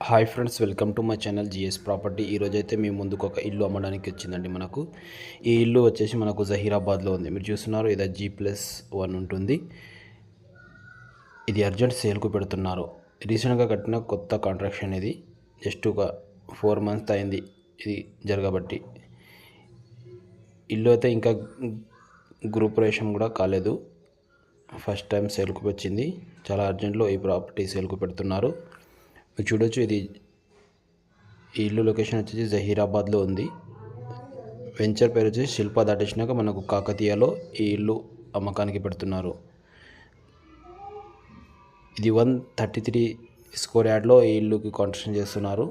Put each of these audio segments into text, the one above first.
Hi friends welcome to my channel GS property. ఈరోజు అయితే మీ ముందుకు ఒక ఇల్లు అమ్మడానికి వచ్చిందండి మనకు. ఈ ఇల్లు వచ్చేసి మనకు జహీరాబాద్లో ఉంది. మీరు చూస్తున్నారు ఇది జీ ప్లస్ వన్ ఉంటుంది. ఇది అర్జెంట్ సేల్కు పెడుతున్నారు. రీసెంట్గా కట్టిన కొత్త కాంట్రాక్షన్ ఇది. జస్ట్ ఒక ఫోర్ మంత్స్ అయింది ఇది జరగబట్టి. ఇల్లు అయితే ఇంకా గృహప్రవేశం కూడా కాలేదు. ఫస్ట్ టైం సేల్కు వచ్చింది. చాలా అర్జెంట్లో ఈ ప్రాపర్టీ సేల్కు పెడుతున్నారు. మీరు చూడొచ్చు ఇది ఈ ఇల్లు లొకేషన్ వచ్చేసి జహీరాబాద్లో ఉంది. వెంచర్ పేరు వచ్చేసి శిల్ప దాటేసినాక మనకు కాకతీయలో ఈ ఇల్లు అమ్మకానికి పెడుతున్నారు. ఇది వన్ థర్టీ త్రీ స్కోర్ యార్డ్లో ఈ ఇల్లుకి కాంట్రక్షన్ చేస్తున్నారు.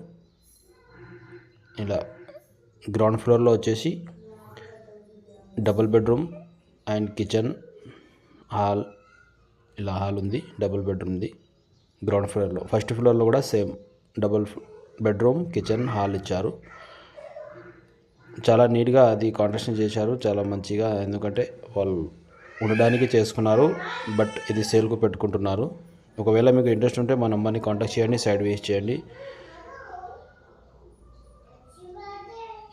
ఇలా గ్రౌండ్ ఫ్లోర్లో వచ్చేసి double bedroom and kitchen hall ఇలా హాల్ ఉంది డబుల్ బెడ్రూమ్ది గ్రౌండ్ ఫ్లోర్లో. ఫస్ట్ ఫ్లోర్లో కూడా same double bedroom kitchen hall ఇచ్చారు. చాలా నీట్గా అది కాంట్రాక్షన్ చేశారు. చాలా మంచిగా ఎందుకంటే వాళ్ళు ఉండడానికి చేసుకున్నారు. బట్ ఇది సేల్కు పెట్టుకుంటున్నారు. ఒకవేళ మీకు ఇంట్రెస్ట్ ఉంటే మా నెంబర్ని కాంటాక్ట్ చేయండి సైడ్ వేస్ట్ చేయండి.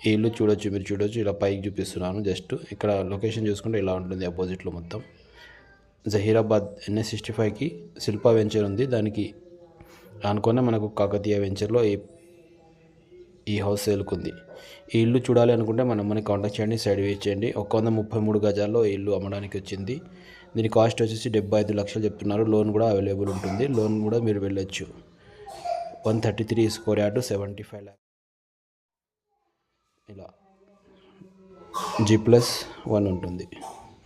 ఈ ఇల్లు చూడొచ్చు మీరు చూడొచ్చు. ఇలా పైకి చూపిస్తున్నాను. జస్ట్ ఇక్కడ లొకేషన్ చూసుకుంటే ఇలా ఉంటుంది అపోజిట్లో మొత్తం. జహీరాబాద్ ఎన్ఎస్ సిక్స్టీ ఫైవ్కి శిల్పా వెంచర్ ఉంది. దానికి అనుకునే మనకు కాకతీయ వెంచర్లో ఈ ఈ హౌస్ సేల్కుంది ఈ ఇల్లు చూడాలి అనుకుంటే మనం మనకి కాంటాక్ట్ చేయండి సైడ్ వేస్ట్ చేయండి. ఒక వంద ముప్పై మూడు గజాల్లో ఈ ఇల్లు అమ్మడానికి వచ్చింది. దీని కాస్ట్ వచ్చేసి డెబ్బై ఐదు లక్షలు చెప్తున్నారు. లోన్ కూడా అవైలబుల్ ఉంటుంది. లోన్ కూడా మీరు వెళ్ళొచ్చు. One thirty three square yard seventy five lakh ఇలా జీ ప్లస్ వన్ ఉంటుంది.